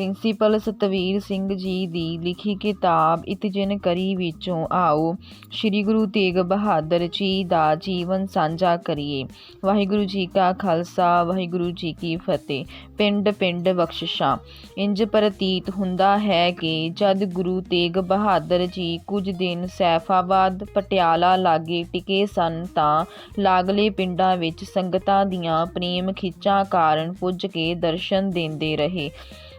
Principal Satveer Singh ji ਦੀ ਲਿਖੀ ਕਿਤਾਬ ਇਤਜਨ ਕਰੀ ਵਿੱਚੋਂ ਆਓ, ਸ੍ਰੀ ਗੁਰੂ ਤੇਗ ਬਹਾਦਰ ਜੀ ਦਾ ਜੀਵਨ ਸਾਂਝਾ ਕਰੀਏ। ਵਾਹਿਗੁਰੂ ਜੀ ਕਾ ਖਾਲਸਾ, ਵਾਹਿਗੁਰੂ ਜੀ ਕੀ ਫਤਿਹ। ਪਿੰਡ ਪਿੰਡ ਬਖਸ਼ਿਸ਼ਾਂ। ਇੰਜ ਪ੍ਰਤੀਤ ਹੁੰਦਾ ਹੈ ਕਿ ਜਦ ਗੁਰੂ ਤੇਗ ਬਹਾਦਰ ਜੀ ਕੁਝ ਦਿਨ ਸੈਫਾਬਾਦ, ਪਟਿਆਲਾ ਲਾਗੇ ਟਿਕੇ ਸਨ, ਤਾਂ ਲਾਗਲੇ ਪਿੰਡਾਂ ਵਿੱਚ ਸੰਗਤਾਂ ਦੀਆਂ ਪ੍ਰੇਮ ਖਿੱਚਾਂ ਕਾਰਨ ਪੁੱਜ ਕੇ ਦਰਸ਼ਨ ਦਿੰਦੇ ਰਹੇ।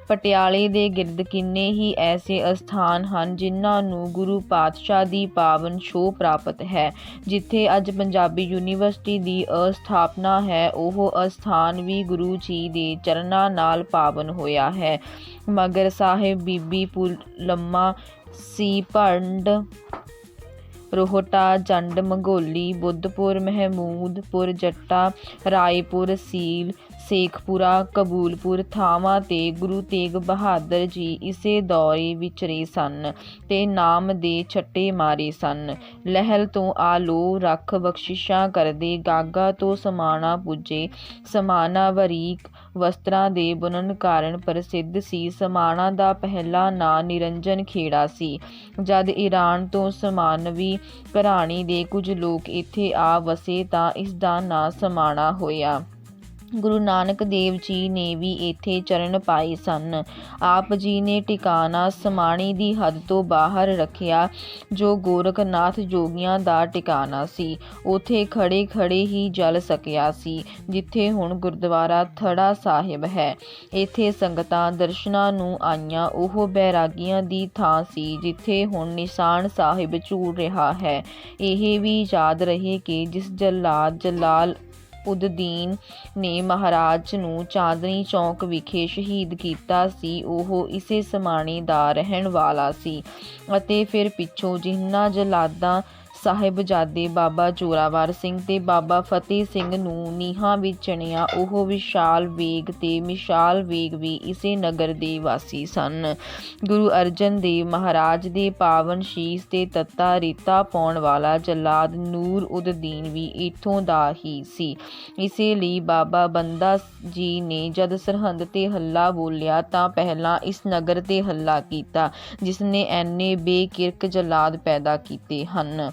ਪਟਿਆਲੇ ਦੇ ਗਿਰਦ ਕਿੰਨੇ ਹੀ ਐਸੇ ਅਸਥਾਨ ਹਨ ਜਿਨ੍ਹਾਂ ਨੂੰ ਗੁਰੂ ਪਾਤਸ਼ਾਹ ਦੀ ਪਾਵਨ ਛੋਹ ਪ੍ਰਾਪਤ ਹੈ, ਜਿੱਥੇ ਅੱਜ ਪੰਜਾਬੀ ਯੂਨੀਵਰਸਿਟੀ ਦੀ ਅਸਥਾਪਨਾ ਹੈ, ਉਹ ਅਸਥਾਨ ਵੀ ਗੁਰੂ ਜੀ ਦੇ ਚਰਨਾਂ ਨਾਲ ਪਾਵਨ ਹੋਇਆ ਹੈ। ਮਗਰ ਸਾਹਿਬ ਬੀਬੀ ਪੁਲੰਮਾ ਸੀ ਭੰਡ, ਰੋਹਟਾ, ਜੰਡ, ਮੰਗੋਲੀ, ਬੁੱਧਪੁਰ, ਮਹਿਮੂਦਪੁਰ, ਜੱਟਾ, ਰਾਏਪੁਰ, ਸੀਲ ਸੇਖਪੁਰਾ ਕਬੂਲਪੁਰ ਥਾਵਾਂ ਤੇ ਗੁਰੂ ਤੇਗ ਬਹਾਦਰ ਜੀ ਇਸੇ ਦੌਰੇ ਵਿਚਰੇ ਸਨ ਤੇ ਨਾਮ ਦੇ ਛੱਟੇ ਮਾਰੇ ਸਨ। ਲਹਿਲ ਤੋਂ ਆ ਲੋ ਰੱਖ ਬਖਸ਼ਿਸ਼ਾਂ ਕਰਦੇ, ਗਾਗਾ ਤੋਂ ਸਮਾਣਾ ਪੁੱਜੇ। ਸਮਾਣਾ ਵਰੀਕ ਵਸਤਰਾਂ ਦੇ ਬੁਣਨ ਕਾਰਨ ਪ੍ਰਸਿੱਧ ਸੀ। ਸਮਾਣਾ ਦਾ ਪਹਿਲਾ ਨਾਂ ਨਿਰੰਜਨ ਖੇੜਾ ਸੀ। ਜਦ ਈਰਾਨ ਤੋਂ ਸਮਾਨਵੀ ਘਰਾਣੀ ਦੇ ਕੁਝ ਲੋਕ ਇੱਥੇ ਆ ਵਸੇ ਤਾਂ ਇਸ ਦਾ ਨਾਂ ਸਮਾਣਾ ਹੋਇਆ। ਗੁਰੂ ਨਾਨਕ ਦੇਵ ਜੀ ਨੇ ਵੀ ਇੱਥੇ ਚਰਨ ਪਾਏ ਸਨ। ਆਪ ਜੀ ਨੇ ਟਿਕਾਣਾ ਸਮਾਣੀ ਦੀ ਹੱਦ ਤੋਂ ਬਾਹਰ ਰੱਖਿਆ, ਜੋ ਗੋਰਖਨਾਥ ਜੋਗੀਆਂ ਦਾ ਟਿਕਾਣਾ ਸੀ। ਉਥੇ ਖੜੇ ਖੜੇ ਹੀ ਜਲ ਸਕਿਆ ਸੀ, ਜਿੱਥੇ ਹੁਣ ਗੁਰਦੁਆਰਾ ਥੜਾ ਸਾਹਿਬ ਹੈ। ਇੱਥੇ ਸੰਗਤਾਂ ਦਰਸ਼ਨਾਂ ਨੂੰ ਆਈਆਂ। ਉਹ ਬੈਰਾਗੀਆਂ ਦੀ ਥਾਂ ਸੀ, ਜਿੱਥੇ ਹੁਣ ਨਿਸ਼ਾਨ ਸਾਹਿਬ ਝੂਲ ਰਿਹਾ ਹੈ। ਇਹ ਵੀ ਯਾਦ ਰਹੇ ਕਿ ਜਿਸ ਜਲਾਦ ਜਲਾਲ ਉਦਦੀਨ ਨੇ ਮਹਾਰਾਜ ਨੂੰ ਚਾਂਦਨੀ ਚੌਕ ਵਿਖੇ ਸ਼ਹੀਦ ਕੀਤਾ ਸੀ। ਉਹ ਇਸੇ ਸਮਾਣੇ ਦਾ ਰਹਿਣ ਵਾਲਾ ਸੀ ਅਤੇ ਫਿਰ ਪਿੱਛੋਂ ਜਿਨ੍ਹਾਂ ਜਲਾਦਾਂ ਸਾਹਿਬਜ਼ਾਦੇ ਬਾਬਾ ਜੋਰਾਵਰ ਸਿੰਘ ਤੇ ਬਾਬਾ ਫਤਿਹ ਸਿੰਘ ਨੂੰ ਨੀਹਾਂ ਵਿੱਚ ਚਣਿਆ, ਉਹ ਵਿਸ਼ਾਲ ਵੇਗ ਤੇ ਮਿਸ਼ਾਲ ਵੇਗ ਵੀ ਇਸੇ ਨਗਰ ਦੇ ਵਾਸੀ ਸਨ। ਗੁਰੂ ਅਰਜਨ ਦੇਵ ਮਹਾਰਾਜ ਦੇ ਪਾਵਨ ਸ਼ੀਸ ਤੇ ਤੱਤਾ ਰੀਤਾ ਪਾਉਣ ਵਾਲਾ ਜਲਾਦ ਨੂਰ ਉਦਦੀਨ ਵੀ ਇਥੋਂ ਦਾ ਹੀ ਸੀ। ਇਸੇ ਲਈ ਬਾਬਾ ਬੰਦਾ ਜੀ ਨੇ ਜਦ ਸਰਹੰਦ ਤੇ ਹੱਲਾ ਬੋਲਿਆ ਤਾਂ ਪਹਿਲਾਂ ਇਸ ਨਗਰ ਤੇ ਹੱਲਾ ਕੀਤਾ ਜਿਸ ਨੇ ਐਨੇ ਬੇਕਿਰਕ ਜਲਾਦ ਪੈਦਾ ਕੀਤੇ ਹਨ।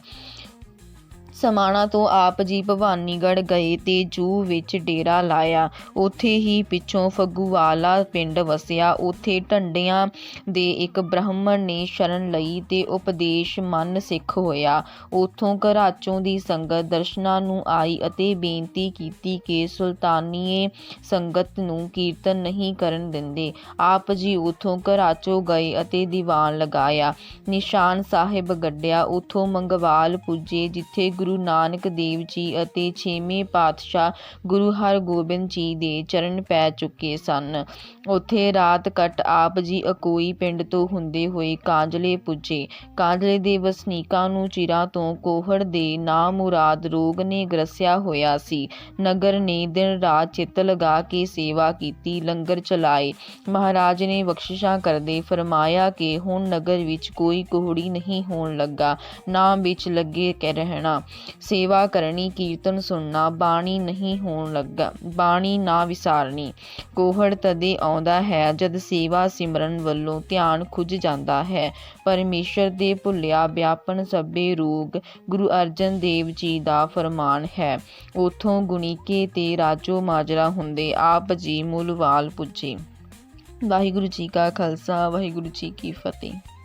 ਸਮਾਣਾ ਤੋਂ ਆਪ ਜੀ ਭਵਾਨੀਗੜ੍ਹ ਗਏ ਤੇ ਜੂ ਵਿੱਚ ਡੇਰਾ ਲਾਇਆ। ਉੱਥੇ ਹੀ ਪਿੱਛੋਂ ਫੱਗੂਵਾਲਾ ਪਿੰਡ ਵਸਿਆ। ਉੱਥੇ ਢੰਡਿਆਂ ਦੇ ਇੱਕ ਬ੍ਰਾਹਮਣ ਨੇ ਸ਼ਰਨ ਲਈ ਤੇ ਉਪਦੇਸ਼ ਮੰਨ ਸਿੱਖ ਹੋਇਆ। ਉੱਥੋਂ ਘਰਾਚੋਂ ਦੀ ਸੰਗਤ ਦਰਸ਼ਨਾਂ ਨੂੰ ਆਈ ਅਤੇ ਬੇਨਤੀ ਕੀਤੀ ਕਿ ਸੁਲਤਾਨੀਏ ਸੰਗਤ ਨੂੰ ਕੀਰਤਨ ਨਹੀਂ ਕਰਨ ਦਿੰਦੇ। ਆਪ ਜੀ ਉੱਥੋਂ ਘਰਾਚੋਂ ਗਏ ਅਤੇ ਦੀਵਾਨ ਲਗਾਇਆ। ਨਿਸ਼ਾਨ ਸਾਹਿਬ ਗੱਡਿਆ। ਉੱਥੋਂ ਮੰਗਵਾਲ ਪੁੱਜੇ, ਜਿੱਥੇ ਗੁਰੂ ਗੁਰੂ ਨਾਨਕ ਦੇਵ ਜੀ ਅਤੇ ਛੇਵੇਂ ਪਾਤਸ਼ਾਹ ਗੁਰੂ ਹਰਗੋਬਿੰਦ ਜੀ ਦੇ ਚਰਨ ਪੈ ਚੁੱਕੇ ਸਨ। ਉੱਥੇ ਰਾਤ ਕੱਟ ਆਪ ਜੀ ਅਕੋਈ ਪਿੰਡ ਤੋਂ ਹੁੰਦੇ ਹੋਏ ਕਾਂਜਲੇ ਪੁੱਜੇ। ਕਾਂਜਲੇ ਦੇ ਵਸਨੀਕਾਂ ਨੂੰ ਚਿਰਾਂ ਤੋਂ ਕੋਹੜ ਦੇ ਨਾ ਮੁਰਾਦ ਰੋਗ ਨੇ ਗ੍ਰਸਿਆ ਹੋਇਆ ਸੀ। ਨਗਰ ਨੇ ਦਿਨ ਰਾਤ ਚਿੱਤ ਲਗਾ ਕੇ ਸੇਵਾ ਕੀਤੀ, ਲੰਗਰ ਚਲਾਏ। ਮਹਾਰਾਜ ਨੇ ਬਖਸ਼ਿਸ਼ਾਂ ਕਰਦੇ ਫਰਮਾਇਆ ਕਿ ਹੁਣ ਨਗਰ ਵਿੱਚ ਕੋਈ ਕੋਹੜੀ ਨਹੀਂ ਹੋਣ ਲੱਗਾ। ਨਾਮ ਵਿੱਚ ਲੱਗੇ ਕੇ ਰਹਿਣਾ। ਸੇਵਾ ਕਰਨੀ, ਕੀਰਤਨ ਸੁਣਨਾ, ਬਾਣੀ ਨਹੀਂ ਹੋਣ ਲੱਗਾ, ਬਾਣੀ ਨਾ ਵਿਸਾਰਨੀ। ਕੋਹੜ ਤਦੇ ਆਉਂਦਾ ਹੈ ਜਦ ਸੇਵਾ ਸਿਮਰਨ ਵੱਲੋਂ ਧਿਆਨ ਖੁੱਜ ਜਾਂਦਾ ਹੈ। ਪਰਮੇਸ਼ਰ ਦੇ ਭੁੱਲਿਆ ਵਿਆਪਨ ਸਭੇ ਰੋਗ ਗੁਰੂ ਅਰਜਨ ਦੇਵ ਜੀ ਦਾ ਫਰਮਾਨ ਹੈ। ਉਥੋਂ ਗੁਣੀਕੇ ਤੇ ਰਾਜੋ ਮਾਜਰਾ ਹੁੰਦੇ, ਆਪ ਜੀ ਮੂਲਵਾਲ ਪੁੱਜੇ। ਵਾਹਿਗੁਰੂ ਜੀ ਕਾ ਖਾਲਸਾ, ਵਾਹਿਗੁਰੂ ਜੀ ਕੀ ਫਤਿਹ।